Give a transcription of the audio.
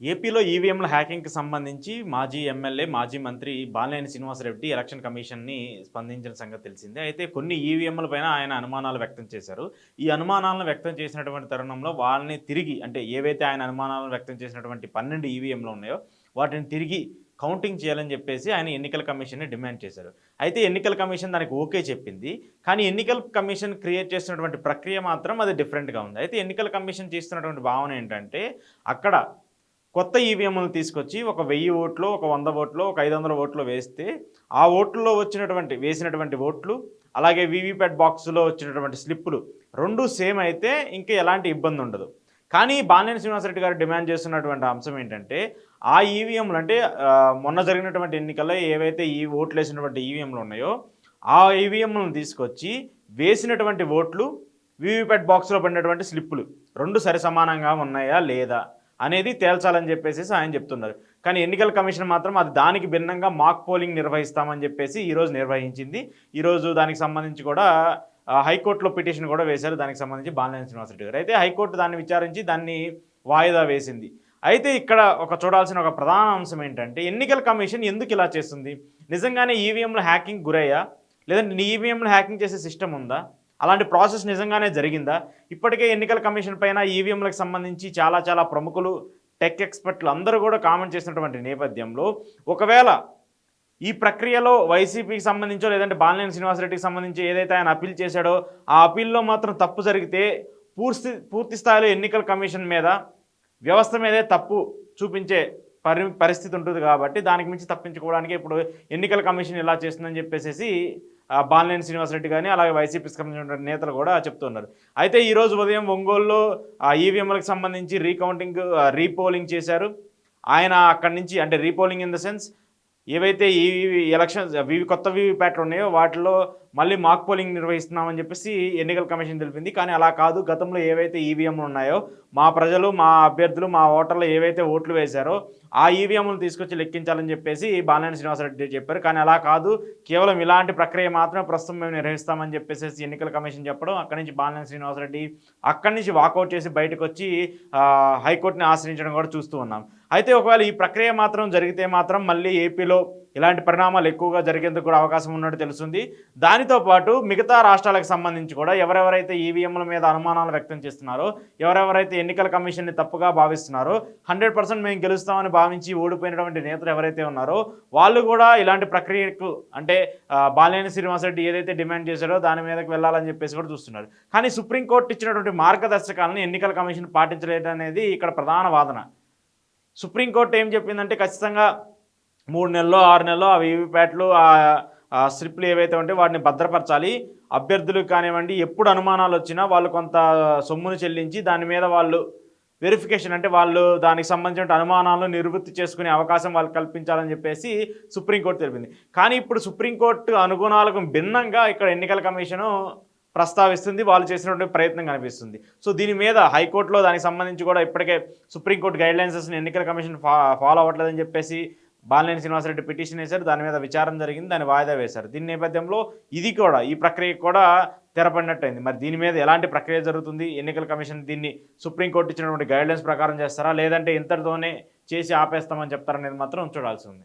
ఏపీలో ఈవీఎంల హ్యాకింగ్కి సంబంధించి మాజీ ఎమ్మెల్యే మాజీ మంత్రి బాలినేని శ్రీనివాసరెడ్డి ఎలక్షన్ కమిషన్ని స్పందించిన సంగతి తెలిసిందే. అయితే కొన్ని ఈవీఎంల పైన ఆయన అనుమానాలు వ్యక్తం చేశారు. ఈ అనుమానాలను వ్యక్తం చేసినటువంటి తరుణంలో వాళ్ళని తిరిగి అంటే ఏవైతే ఆయన అనుమానాలను వ్యక్తం చేసినటువంటి పన్నెండు ఈవీఎంలు ఉన్నాయో వాటిని తిరిగి కౌంటింగ్ చేయాలని చెప్పేసి ఆయన ఎన్నికల కమిషన్ని డిమాండ్ చేశారు. అయితే ఎన్నికల కమిషన్ దానికి ఓకే చెప్పింది. కానీ ఎన్నికల కమిషన్ క్రియేట్ చేసినటువంటి ప్రక్రియ మాత్రం అది డిఫరెంట్గా ఉంది. అయితే ఎన్నికల కమిషన్ చేస్తున్నటువంటి భావన ఏంటంటే అక్కడ కొత్త ఈవీఎంలు తీసుకొచ్చి ఒక వెయ్యి ఓట్లు ఒక వంద ఓట్లు ఒక ఐదు వందల ఓట్లు వేస్తే ఆ ఓట్లలో వచ్చినటువంటి వేసినటువంటి ఓట్లు అలాగే వీవీప్యాట్ బాక్స్లో వచ్చినటువంటి స్లిప్పులు రెండు సేమ్ అయితే ఇంకా ఎలాంటి ఇబ్బంది ఉండదు. కానీ బాలినేని శ్రీనివాసరెడ్డి గారు డిమాండ్ చేస్తున్నటువంటి అంశం ఏంటంటే ఆ ఈవీఎంలు అంటే మొన్న జరిగినటువంటి ఎన్నికల్లో ఏవైతే ఈ ఓట్లు వేసినటువంటి ఈవీఎంలు ఉన్నాయో ఆ ఈవీఎంలను తీసుకొచ్చి వేసినటువంటి ఓట్లు వీవీప్యాట్ బాక్స్లో పడినటువంటి స్లిప్పులు రెండు సరి సమానంగా ఉన్నాయా లేదా? అనేది తేల్చాలని చెప్పేసి ఆయన చెప్తున్నారు. కానీ ఎన్నికల కమిషన్ మాత్రం అది దానికి భిన్నంగా మాక్ పోలింగ్ నిర్వహిస్తామని చెప్పేసి ఈరోజు నిర్వహించింది. ఈరోజు దానికి సంబంధించి కూడా హైకోర్టులో పిటిషన్ కూడా వేశారు. దానికి సంబంధించి బాలినేని శ్రీనివాసరెడ్డి గారు. అయితే హైకోర్టు దాన్ని విచారించి దాన్ని వాయిదా వేసింది. అయితే ఇక్కడ ఒక చూడాల్సిన ఒక ప్రధాన అంశం ఏంటంటే ఎన్నికల కమిషన్ ఎందుకు ఇలా చేస్తుంది? నిజంగానే ఈవీఎంలు హ్యాకింగ్ గురయ్యా? లేదంటే ఈవీఎంలు హ్యాకింగ్ చేసే సిస్టమ్ ఉందా? అలాంటి ప్రాసెస్ నిజంగానే జరిగిందా? ఇప్పటికే ఎన్నికల కమిషన్ పైన ఈవీఎంలకు సంబంధించి చాలా చాలా ప్రముఖులు టెక్ ఎక్స్పర్ట్లు అందరూ కూడా కామెంట్ చేసినటువంటి నేపథ్యంలో ఒకవేళ ఈ ప్రక్రియలో వైసీపీకి సంబంధించో లేదంటే బాలినేని శ్రీనివాసరెడ్డికి సంబంధించి ఏదైతే ఆయన అప్పీల్ చేశాడో ఆ అప్పీల్లో మాత్రం తప్పు జరిగితే పూర్తి పూర్తి స్థాయిలో ఎన్నికల కమిషన్ మీద వ్యవస్థ మీదే తప్పు చూపించే పరి పరిస్థితి ఉంటుంది కాబట్టి దానికి మించి తప్పించుకోవడానికి ఇప్పుడు ఎన్నికల కమిషన్ ఇలా చేస్తుందని చెప్పేసి బాలినేని శ్రీనివాసరెడ్డి కానీ అలాగే వైసీపీకి సంబంధించిన నేతలు కూడా చెప్తున్నారు. అయితే ఈరోజు ఉదయం ఒంగోలులో ఈవీఎంలకు సంబంధించి రీకౌంటింగ్ రీపోలింగ్ చేశారు. ఆయన అక్కడి నుంచి అంటే రీపోలింగ్ ఇన్ ద సెన్స్ ఏవైతే ఈ ఎలక్షన్స్ వివి కొత్త వీవీప్యాట్లు ఉన్నాయో వాటిలో మళ్ళీ మాక్ పోలింగ్ నిర్వహిస్తున్నామని చెప్పేసి ఎన్నికల కమిషన్ తెలిపింది. కానీ అలా కాదు. గతంలో ఏవైతే ఈవీఎంలు ఉన్నాయో మా ప్రజలు మా అభ్యర్థులు మా ఓటర్లు ఏవైతే ఓట్లు వేశారో ఆ ఈవీఎంలు తీసుకొచ్చి లెక్కించాలని చెప్పేసి బాలినేని శ్రీనివాసరెడ్డి చెప్పారు. కానీ అలా కాదు. కేవలం ఇలాంటి ప్రక్రియ మాత్రమే ప్రస్తుతం మేము నిర్వహిస్తామని చెప్పేసి ఎన్నికల కమిషన్ చెప్పడం అక్కడి నుంచి బాలినేని శ్రీనివాసరెడ్డి అక్కడి నుంచి వాకౌట్ చేసి బయటకు వచ్చి హైకోర్టుని ఆశ్రయించడం కూడా చూస్తూ ఉన్నాం. అయితే ఒకవేళ ఈ ప్రక్రియ మాత్రం జరిగితే మాత్రం మళ్ళీ ఏపీలో ఇలాంటి పరిణామాలు ఎక్కువగా జరిగేందుకు కూడా అవకాశం ఉన్నట్టు తెలుస్తుంది. దానితో పాటు మిగతా రాష్ట్రాలకు సంబంధించి కూడా ఎవరెవరైతే ఈవీఎంల మీద అనుమానాలు వ్యక్తం చేస్తున్నారో ఎవరెవరైతే ఎన్నికల కమిషన్ని తప్పుగా భావిస్తున్నారో హండ్రెడ్ పర్సెంట్ మేము గెలుస్తామని భావించి ఓడిపోయినటువంటి నేతలు ఎవరైతే ఉన్నారో వాళ్ళు కూడా ఇలాంటి ప్రక్రియకు అంటే బాలేని శ్రీనివాస శ్రీనివాసరెడ్డి ఏదైతే డిమాండ్ చేశారో దాని మీదకి వెళ్ళాలని చెప్పేసి కూడా చూస్తున్నారు. కానీ సుప్రీంకోర్టు ఇచ్చినటువంటి మార్గదర్శకాలను ఎన్నికల కమిషన్ పాటించలేదనేది ఇక్కడ ప్రధాన వాదన. సుప్రీంకోర్టు ఏం చెప్పిందంటే ఖచ్చితంగా మూడు నెలల్లో ఆరు నెలల్లో ఆ వీవీప్యాట్లు ఆ స్లిప్లు ఏవైతే ఉంటే వాటిని భద్రపరచాలి. అభ్యర్థులకు కానివ్వండి ఎప్పుడు అనుమానాలు వచ్చినా వాళ్ళు కొంత సొమ్మును చెల్లించి దాని మీద వాళ్ళు వెరిఫికేషన్ అంటే వాళ్ళు దానికి సంబంధించిన అనుమానాలను నివృత్తి చేసుకునే అవకాశం వాళ్ళు కల్పించాలని చెప్పేసి సుప్రీంకోర్టు తెలిపింది. కానీ ఇప్పుడు సుప్రీంకోర్టు అనుగుణాలకు భిన్నంగా ఇక్కడ ఎన్నికల కమిషను ప్రస్తావిస్తుంది వాళ్ళు చేసినటువంటి ప్రయత్నం కనిపిస్తుంది. సో దీని మీద హైకోర్టులో దానికి సంబంధించి కూడా ఇప్పటికే సుప్రీంకోర్టు గైడ్లైన్సెస్ని ఎన్నికల కమిషన్ ఫా ఫాలో అవ్వట్లేదని చెప్పేసి బాలినేని శ్రీనివాసరెడ్డి పిటిషన్ వేశారు. దాని మీద విచారం జరిగింది. దాన్ని వాయిదా వేశారు. దీని నేపథ్యంలో ఇది కూడా ఈ ప్రక్రియ కూడా తెరపడినట్టయింది. మరి దీని మీద ఎలాంటి ప్రక్రియ జరుగుతుంది? ఎన్నికల కమిషన్ దీన్ని సుప్రీంకోర్టు ఇచ్చినటువంటి గైడ్లైన్స్ ప్రకారం చేస్తారా? లేదంటే ఇంతటితోనే చేసి ఆపేస్తామని చెప్తారనేది మాత్రం చూడాల్సి ఉంది.